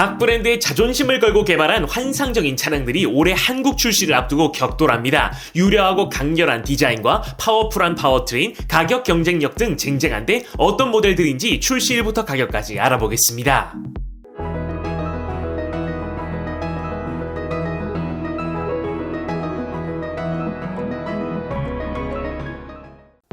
각 브랜드의 자존심을 걸고 개발한 환상적인 차량들이 올해 한국 출시를 앞두고 격돌합니다. 유려하고 강렬한 디자인과 파워풀한 파워트레인, 가격 경쟁력 등 쟁쟁한데 어떤 모델들인지 출시일부터 가격까지 알아보겠습니다.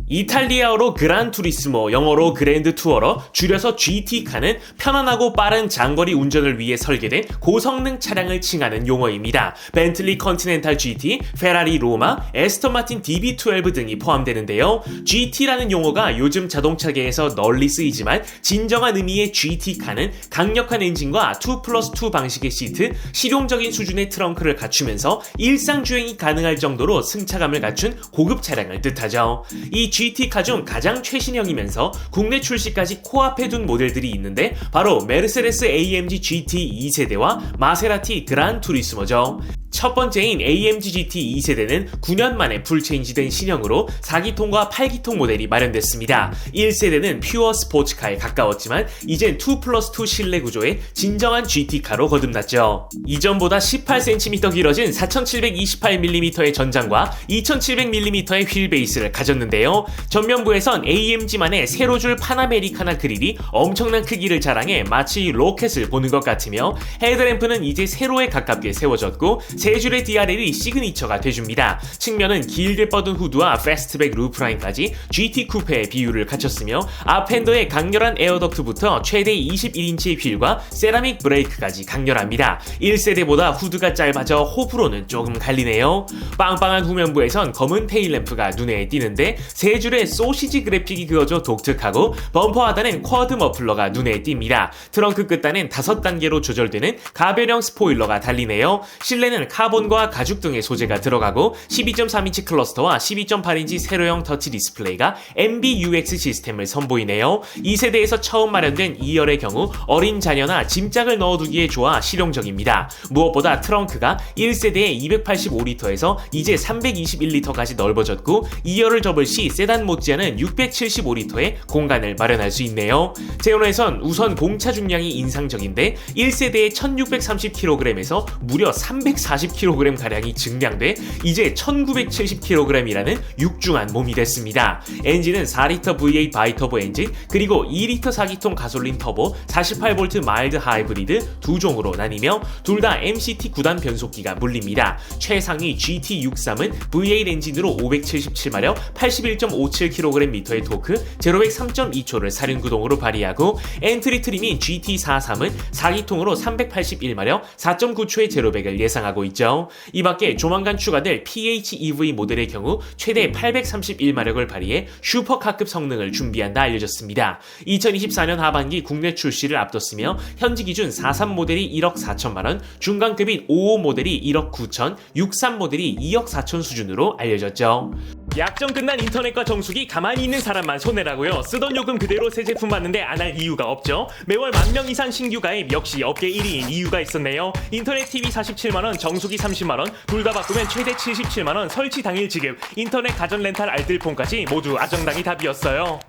이탈리아어로 그란 투리스모, 영어로 그랜드 투어러, 줄여서 GT카는 편안하고 빠른 장거리 운전을 위해 설계된 고성능 차량을 칭하는 용어입니다. 벤틀리 컨티넨탈 GT, 페라리 로마, 에스턴 마틴 DB12 등이 포함되는데요. GT라는 용어가 요즘 자동차계에서 널리 쓰이지만 진정한 의미의 GT카는 강력한 엔진과 2 플러스 2 방식의 시트, 실용적인 수준의 트렁크를 갖추면서 일상 주행이 가능할 정도로 승차감을 갖춘 고급 차량을 뜻하죠. 이 GT카 중 가장 최신형이면서 국내 출시까지 코앞에 둔 모델들이 있는데 바로 메르세데스 AMG GT 2세대와 마세라티 그란 투리스모죠. 첫 번째인 AMG GT 2세대는 9년 만에 풀체인지된 신형으로 4기통과 8기통 모델이 마련됐습니다. 1세대는 퓨어 스포츠카에 가까웠지만 이젠 2 플러스 2 실내 구조의 진정한 GT카로 거듭났죠. 이전보다 18cm 길어진 4728mm의 전장과 2700mm의 휠 베이스를 가졌는데요. 전면부에선 AMG만의 세로줄 파나메리카나 그릴이 엄청난 크기를 자랑해 마치 로켓을 보는 것 같으며 헤드램프는 이제 세로에 가깝게 세워졌고 세 줄의 DRL이 시그니처가 돼줍니다. 측면은 길게 뻗은 후드와 패스트백 루프라인까지 GT 쿠페의 비율을 갖췄으며 앞핸더의 강렬한 에어덕트부터 최대 21인치의 휠과 세라믹 브레이크까지 강렬합니다. 1세대보다 후드가 짧아져 호불호는 조금 갈리네요. 빵빵한 후면부에선 검은 테일램프가 눈에 띄는데 세 줄의 소시지 그래픽이 그어져 독특하고 범퍼 하단엔 쿼드 머플러가 눈에 띕니다. 트렁크 끝단엔 5단계로 조절되는 가변형 스포일러가 달리네요. 실내는 카본과 가죽 등의 소재가 들어가고 12.3인치 클러스터와 12.8인치 세로형 터치 디스플레이가 MBUX 시스템을 선보이네요. 이 세대에서 처음 마련된 2열의 경우 어린 자녀나 짐짝을 넣어두기에 좋아 실용적입니다. 무엇보다 트렁크가 1세대의 285리터에서 이제 321리터까지 넓어졌고 2열을 접을 시 세단 못지않은 675리터의 공간을 마련할 수 있네요. 제온에선 우선 공차 중량이 인상적인데 1세대의 1630kg에서 무려 340kg 가량이 증량돼 이제 1970kg이라는 육중한 몸이 됐습니다. 엔진은 4리터 V8 바이터보 엔진 그리고 2리터 4기통 가솔린 터보 48V 마일드 하이브리드 두 종으로 나뉘며 둘 다 MCT 9단 변속기가 물립니다. 최상위 GT63은 V8 엔진으로 577마력 81.57kgm의 토크 0-100 3.2초를 사륜구동으로 발휘하고 엔트리 트림인 GT43은 4기통으로 381마력 4.9초의 제로백을 예상하고 있죠. 이 밖에 조만간 추가될 PHEV 모델의 경우 최대 831마력을 발휘해 슈퍼카급 성능을 준비한다 알려졌습니다. 2024년 하반기 국내 출시를 앞뒀으며 현지 기준 43 모델이 1억 4천만 원, 중간급인 55 모델이 1억 9천, 63 모델이 2억 4천 수준으로 알려졌죠. 약정 끝난 인터넷과 정수기 가만히 있는 사람만 손해라고요. 쓰던 요금 그대로 새 제품 받는데 안 할 이유가 없죠. 매월 만 명 이상 신규 가입 역시 업계 1위인 이유가 있었네요. 인터넷 TV 47만 원, 정수기 30만원, 불가 바꾸면 최대 77만 원, 설치 당일 지급, 인터넷 가전 렌탈 알뜰폰까지 모두 아정당이 답이었어요.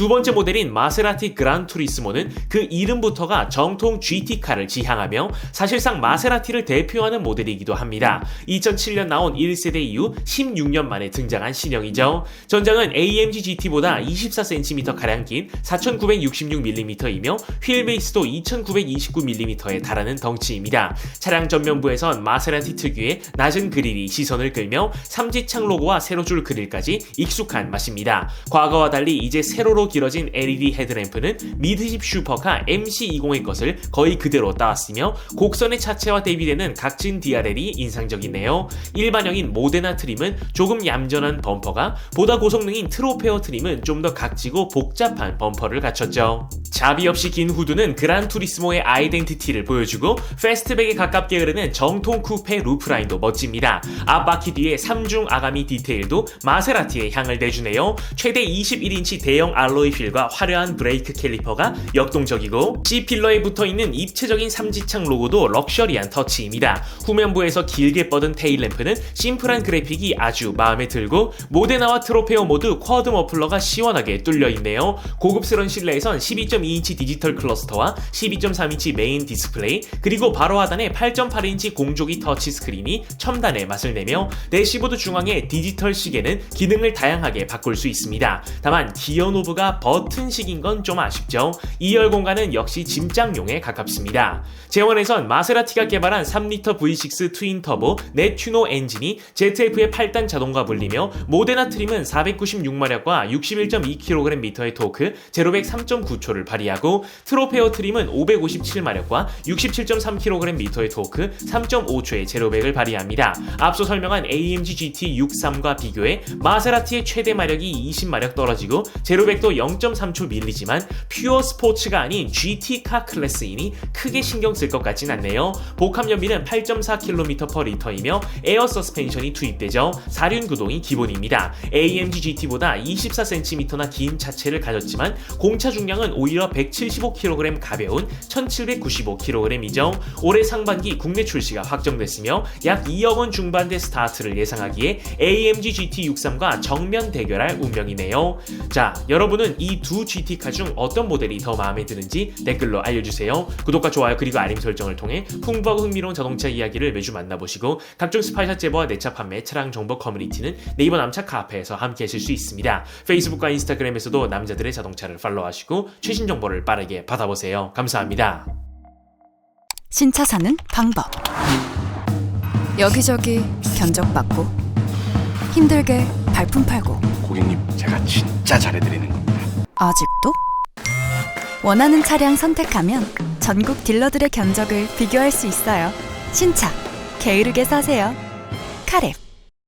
두 번째 모델인 마세라티 그란 투리스모는 그 이름부터가 정통 GT카를 지향하며 사실상 마세라티를 대표하는 모델이기도 합니다. 2007년 나온 1세대 이후 16년 만에 등장한 신형이죠. 전장은 AMG GT보다 24cm 가량 긴 4966mm이며 휠 베이스도 2929mm에 달하는 덩치입니다. 차량 전면부에선 마세라티 특유의 낮은 그릴이 시선을 끌며 삼지창 로고와 세로줄 그릴까지 익숙한 맛입니다. 과거와 달리 이제 세로로 길어진 LED 헤드램프는 미드십 슈퍼카 MC20의 것을 거의 그대로 따왔으며 곡선의 차체와 대비되는 각진 DRL이 인상적이네요. 일반형인 모데나 트림은 조금 얌전한 범퍼가 보다 고성능인 트로페어 트림은 좀 더 각지고 복잡한 범퍼를 갖췄죠. 자비 없이 긴 후드는 그란 투리스모의 아이덴티티를 보여주고 패스트백에 가깝게 흐르는 정통 쿠페 루프라인도 멋집니다. 앞바퀴 뒤에 3중 아가미 디테일도 마세라티의 향을 내주네요. 최대 21인치 대형 알로 알로이 휠과 화려한 브레이크 캘리퍼가 역동적이고 C 필러에 붙어있는 입체적인 삼지창 로고도 럭셔리한 터치입니다. 후면부에서 길게 뻗은 테일 램프는 심플한 그래픽이 아주 마음에 들고 모데나와 트로페오 모두 쿼드 머플러가 시원하게 뚫려 있네요. 고급스러운 실내에선 12.2인치 디지털 클러스터와 12.3인치 메인 디스플레이 그리고 바로 하단에 8.8인치 공조기 터치 스크린이 첨단의 맛을 내며 대시보드 중앙의 디지털 시계는 기능을 다양하게 바꿀 수 있습니다. 다만 기어 노브가 버튼식인 건 좀 아쉽죠. 2열 공간은 역시 짐장용에 가깝습니다. 재원에선 마세라티가 개발한 3리터 V6 트윈 터보 네튜노 엔진이 ZF의 8단 자동과 불리며 모데나 트림은 496마력과 61.2kgm의 토크, 제로백 3.9초를 발휘하고 트로페어 트림은 557마력과 67.3kgm의 토크, 3.5초의 제로백을 발휘합니다. 앞서 설명한 AMG GT 63과 비교해 마세라티의 최대 마력이 20마력 떨어지고 제로백도 0.3초 밀리지만 퓨어 스포츠가 아닌 GT카 클래스이니 크게 신경 쓸 것 같진 않네요. 복합 연비는 8.4km/리터이며 에어 서스펜션이 투입되죠. 사륜 구동이 기본입니다. AMG GT보다 24cm나 긴 차체를 가졌지만 공차 중량은 오히려 175kg 가벼운 1795kg이죠. 올해 상반기 국내 출시가 확정됐으며 약 2억 원 중반대 스타트를 예상하기에 AMG GT63과 정면 대결할 운명이네요. 자, 여러분은 이 두 GT카 중 어떤 모델이 더 마음에 드는지 댓글로 알려주세요. 구독과 좋아요 그리고 알림 설정을 통해 풍부하고 흥미로운 자동차 이야기를 매주 만나보시고 각종 스파이샷 제보와 내차 판매, 차량 정보 커뮤니티는 네이버 남차 카페에서 함께 하실 수 있습니다. 페이스북과 인스타그램에서도 남자들의 자동차를 팔로우하시고 최신 정보를 빠르게 받아보세요. 감사합니다. 신차 사는 방법. 여기저기 견적받고 힘들게 발품 팔고 고객님, 제가 진짜 잘해드리는 겁니다. 아직도? 원하는 차량 선택하면 전국 딜러들의 견적을 비교할 수 있어요. 신차 게으르게 사세요. 카랩